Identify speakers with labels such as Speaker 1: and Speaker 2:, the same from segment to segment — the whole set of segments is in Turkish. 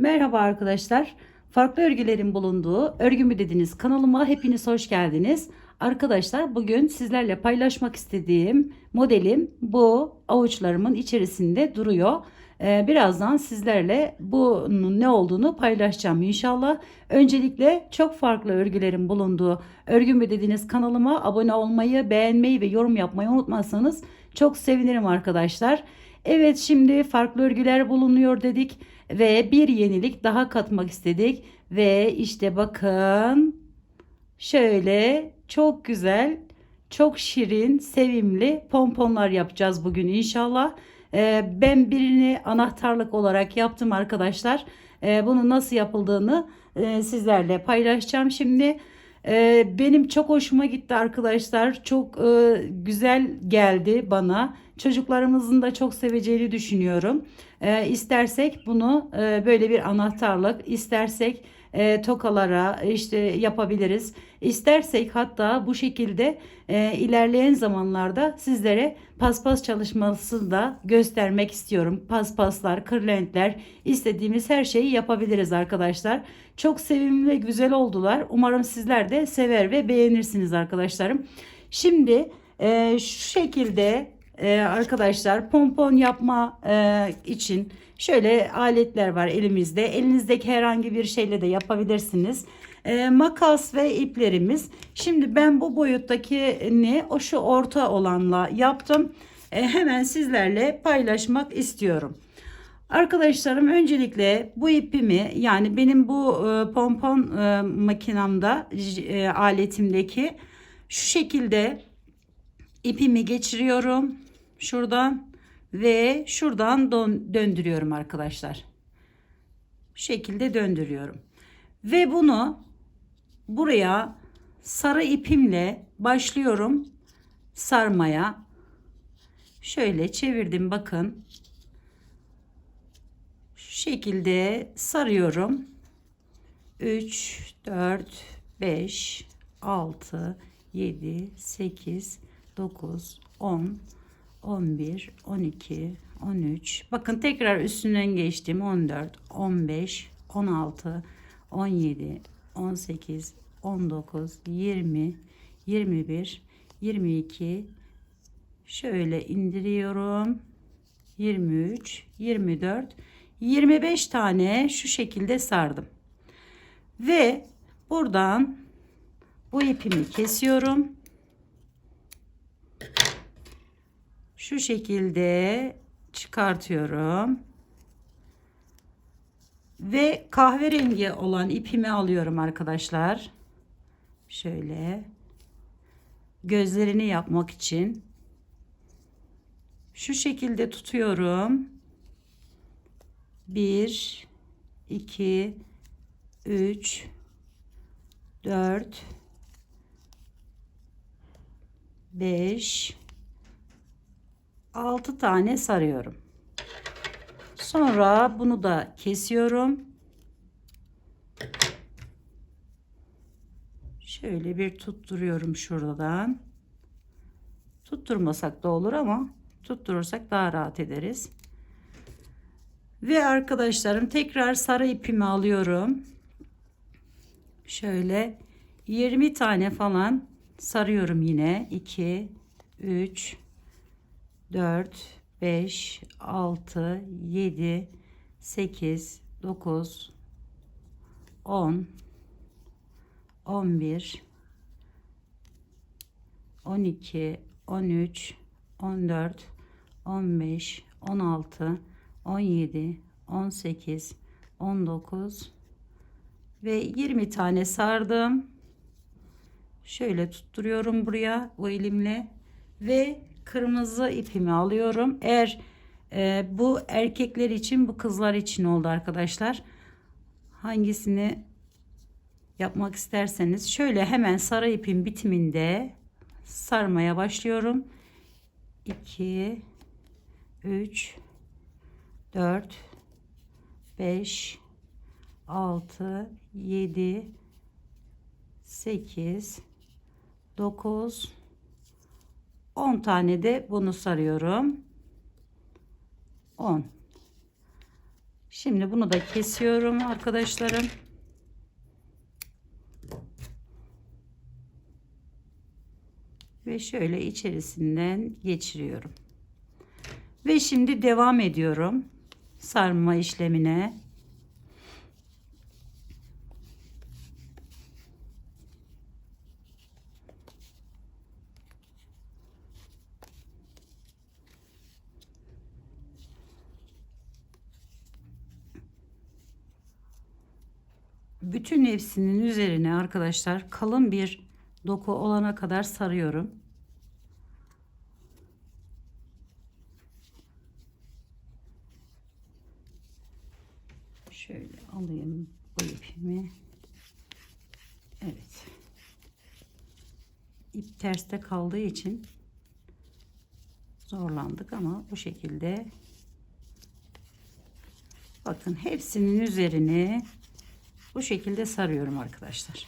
Speaker 1: Merhaba arkadaşlar. Farklı örgülerin bulunduğu örgü mü Dediniz kanalıma hepiniz hoş geldiniz. Arkadaşlar bugün sizlerle paylaşmak istediğim modelim bu avuçlarımın içerisinde duruyor. Ee, birazdan sizlerle bunun ne olduğunu paylaşacağım inşallah. Öncelikle çok farklı örgülerin bulunduğu örgü mü Dediniz kanalıma abone olmayı, beğenmeyi ve yorum yapmayı unutmazsanız çok sevinirim Arkadaşlar. Evet şimdi farklı örgüler bulunuyor dedik ve bir yenilik daha katmak istedik ve işte bakın şöyle çok güzel çok şirin sevimli pomponlar yapacağız bugün inşallah. Ee, ben birini anahtarlık olarak yaptım arkadaşlar. Ee, bunu nasıl yapıldığını e, sizlerle paylaşacağım şimdi. Ee, benim çok hoşuma gitti arkadaşlar. Çok e, güzel geldi bana. Çocuklarımızın da çok seveceğini düşünüyorum. E, istersek bunu e, böyle bir anahtarlık, istersek e, tokalara işte yapabiliriz. İstersek hatta bu şekilde e, ilerleyen zamanlarda sizlere paspas çalışması da göstermek istiyorum. Paspaslar, kırlentler istediğimiz her şeyi yapabiliriz arkadaşlar. Çok sevimli ve güzel oldular. Umarım sizler de sever ve beğenirsiniz arkadaşlarım. Şimdi e, şu şekilde e, arkadaşlar pompon yapma e, için şöyle aletler var elimizde. Elinizdeki herhangi bir şeyle de yapabilirsiniz. E, makas ve iplerimiz. Şimdi ben bu boyuttakini o şu orta olanla yaptım. E, hemen sizlerle paylaşmak istiyorum. Arkadaşlarım öncelikle bu ipimi yani benim bu e, pompon e, makinamda e, aletimdeki şu şekilde ipimi geçiriyorum Şuradan ve şuradan döndürüyorum arkadaşlar. Bu şekilde döndürüyorum. Ve bunu buraya sarı ipimle başlıyorum sarmaya. Şöyle çevirdim bakın. Şu şekilde sarıyorum. 3 4 5 6 7 8 9 10 11, 12, 13. Bakın tekrar üstünden geçtim. 14, 15, 16, 17, 18, 19, 20, 21, 22. Şöyle indiriyorum. 23, 24, 25 tane şu şekilde sardım. Ve buradan bu ipimi kesiyorum. Şu şekilde çıkartıyorum. Ve kahverengi olan ipimi alıyorum arkadaşlar. Şöyle gözlerini yapmak için şu şekilde tutuyorum. 1 2 3 4 5 6 tane sarıyorum. Sonra bunu da kesiyorum. Şöyle bir tutturuyorum şuradan. Tutturmasak da olur ama tutturursak daha rahat ederiz. Ve arkadaşlarım tekrar sarı ipimi alıyorum. Şöyle 20 tane falan sarıyorum yine. 2 3 4, 5, 6, 7, 8, 9, 10, 11, 12, 13, 14, 15, 16, 17, 18, 19 ve 20 tane sardım. Şöyle tutturuyorum buraya bu elimle ve kırmızı ipimi alıyorum. Eğer e, bu erkekler için bu kızlar için oldu arkadaşlar. Hangisini yapmak isterseniz şöyle hemen sarı ipin bitiminde sarmaya başlıyorum. 2 3 4 5 6 7 8 9 10 tane de bunu sarıyorum. 10. Şimdi bunu da kesiyorum arkadaşlarım. Ve şöyle içerisinden geçiriyorum. Ve şimdi devam ediyorum sarma işlemine. bütün hepsinin üzerine arkadaşlar kalın bir doku olana kadar sarıyorum. Şöyle alayım bu ipimi. Evet. İp terste kaldığı için zorlandık ama bu şekilde bakın hepsinin üzerine bu şekilde sarıyorum arkadaşlar.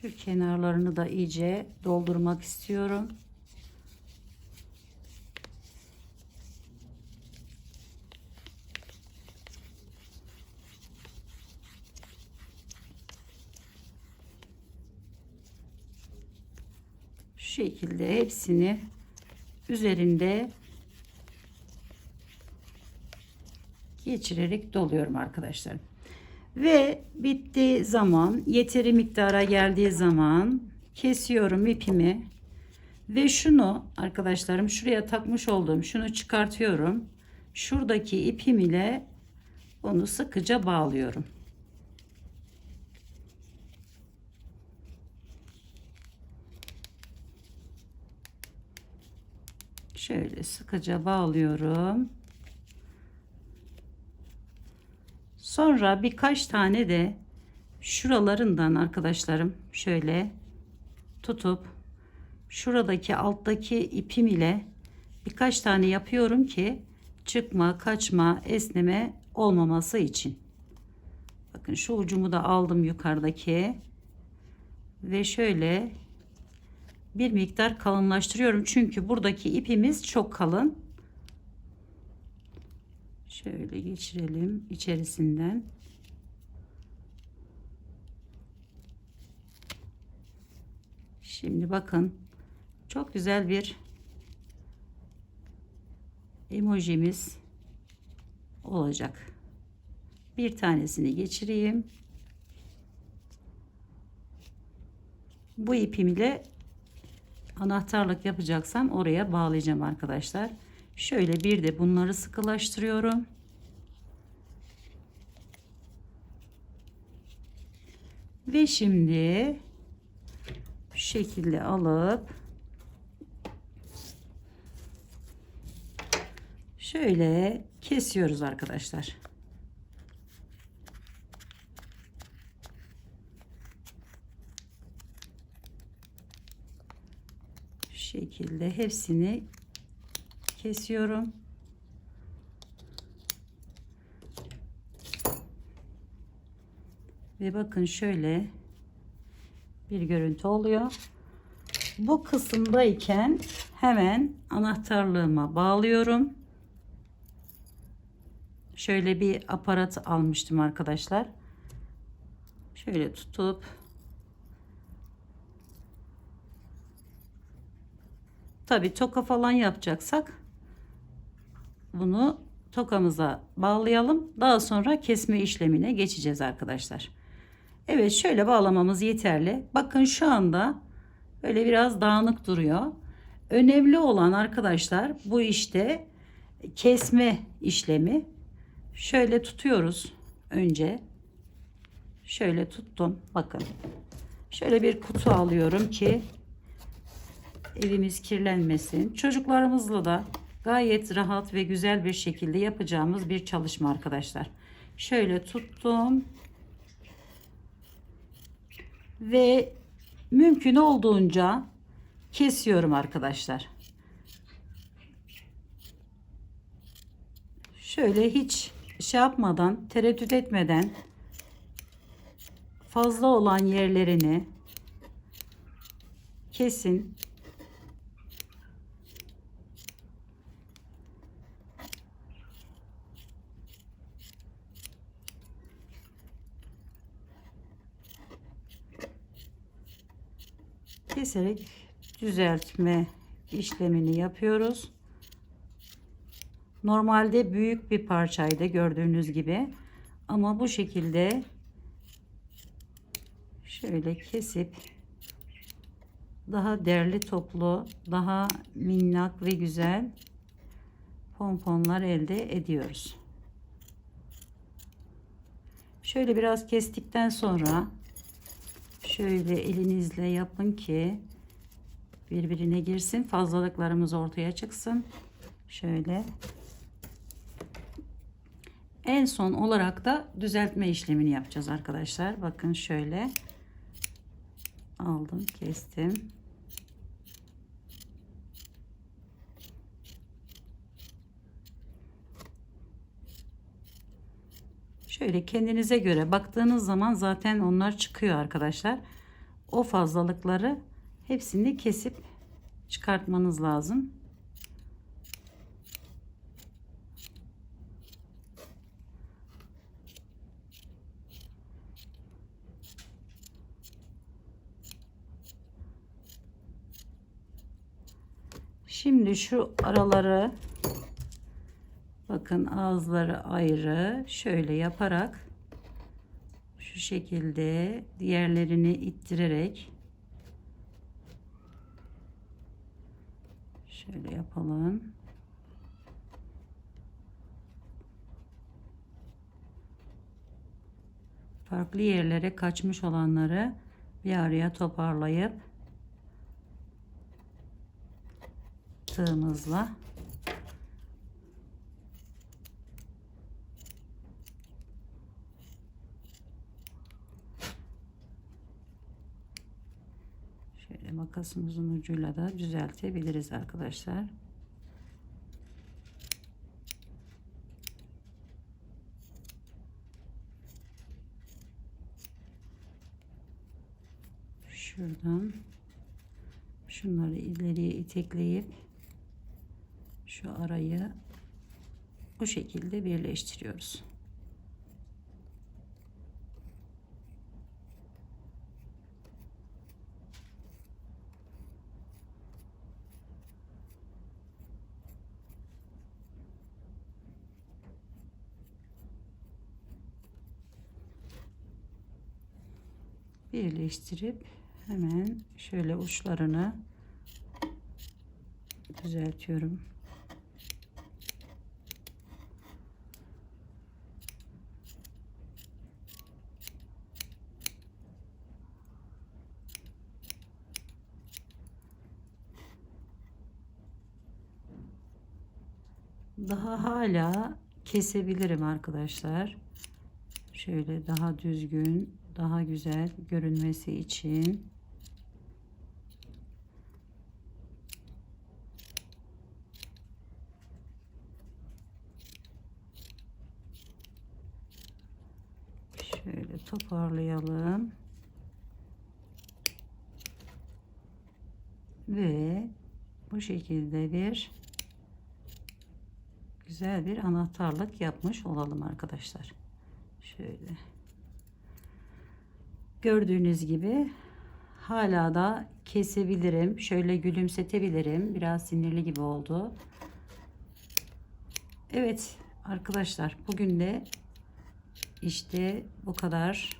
Speaker 1: Şu kenarlarını da iyice doldurmak istiyorum. şöyle hepsini üzerinde geçirerek doluyorum arkadaşlar. Ve bittiği zaman yeteri miktara geldiği zaman kesiyorum ipimi ve şunu arkadaşlarım şuraya takmış olduğum şunu çıkartıyorum. Şuradaki ipim ile onu sıkıca bağlıyorum. Şöyle sıkıca bağlıyorum. Sonra birkaç tane de şuralarından arkadaşlarım şöyle tutup şuradaki alttaki ipim ile birkaç tane yapıyorum ki çıkma, kaçma, esneme olmaması için. Bakın şu ucumu da aldım yukarıdaki ve şöyle bir miktar kalınlaştırıyorum. Çünkü buradaki ipimiz çok kalın. Şöyle geçirelim içerisinden. Şimdi bakın çok güzel bir emojimiz olacak. Bir tanesini geçireyim. Bu ipimle anahtarlık yapacaksam oraya bağlayacağım arkadaşlar. Şöyle bir de bunları sıkılaştırıyorum. Ve şimdi bu şekilde alıp şöyle kesiyoruz arkadaşlar. şekilde hepsini kesiyorum. Ve bakın şöyle bir görüntü oluyor. Bu kısımdayken hemen anahtarlığıma bağlıyorum. Şöyle bir aparat almıştım arkadaşlar. Şöyle tutup Tabi toka falan yapacaksak bunu tokamıza bağlayalım. Daha sonra kesme işlemine geçeceğiz arkadaşlar. Evet şöyle bağlamamız yeterli. Bakın şu anda böyle biraz dağınık duruyor. Önemli olan arkadaşlar bu işte kesme işlemi. Şöyle tutuyoruz önce. Şöyle tuttum. Bakın. Şöyle bir kutu alıyorum ki evimiz kirlenmesin. Çocuklarımızla da gayet rahat ve güzel bir şekilde yapacağımız bir çalışma arkadaşlar. Şöyle tuttum. Ve mümkün olduğunca kesiyorum arkadaşlar. Şöyle hiç şey yapmadan, tereddüt etmeden fazla olan yerlerini kesin keserek düzeltme işlemini yapıyoruz. Normalde büyük bir parçaydı gördüğünüz gibi. Ama bu şekilde şöyle kesip daha derli toplu, daha minnak ve güzel pomponlar elde ediyoruz. Şöyle biraz kestikten sonra Şöyle elinizle yapın ki birbirine girsin. Fazlalıklarımız ortaya çıksın. Şöyle. En son olarak da düzeltme işlemini yapacağız arkadaşlar. Bakın şöyle aldım, kestim. Şöyle kendinize göre baktığınız zaman zaten onlar çıkıyor arkadaşlar. O fazlalıkları hepsini kesip çıkartmanız lazım. Şimdi şu araları bakın ağızları ayrı şöyle yaparak şu şekilde diğerlerini ittirerek şöyle yapalım. Farklı yerlere kaçmış olanları bir araya toparlayıp tığımızla makasımızın ucuyla da düzeltebiliriz arkadaşlar. Şuradan şunları ileriye itekleyip şu arayı bu şekilde birleştiriyoruz. birleştirip hemen şöyle uçlarını düzeltiyorum. Daha hala kesebilirim arkadaşlar. Şöyle daha düzgün daha güzel görünmesi için şöyle toparlayalım ve bu şekilde bir güzel bir anahtarlık yapmış olalım arkadaşlar şöyle Gördüğünüz gibi hala da kesebilirim. Şöyle gülümsetebilirim. Biraz sinirli gibi oldu. Evet arkadaşlar bugün de işte bu kadar.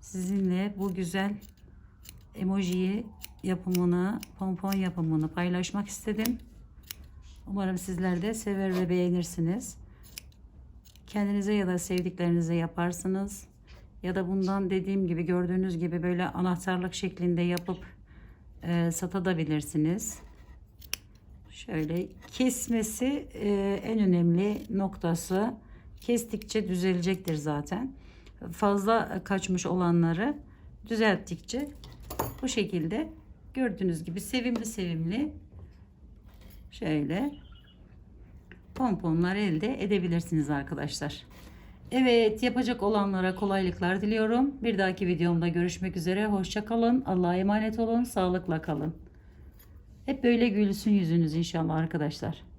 Speaker 1: Sizinle bu güzel emojiyi yapımını, pompon yapımını paylaşmak istedim. Umarım sizler de sever ve beğenirsiniz. Kendinize ya da sevdiklerinize yaparsınız ya da bundan dediğim gibi gördüğünüz gibi böyle anahtarlık şeklinde yapıp e, satabilirsiniz. Şöyle kesmesi e, en önemli noktası. Kestikçe düzelecektir zaten. Fazla kaçmış olanları düzelttikçe bu şekilde gördüğünüz gibi sevimli sevimli şöyle pomponlar elde edebilirsiniz arkadaşlar. Evet yapacak olanlara kolaylıklar diliyorum. Bir dahaki videomda görüşmek üzere. Hoşça kalın. Allah'a emanet olun. Sağlıkla kalın. Hep böyle gülsün yüzünüz inşallah arkadaşlar.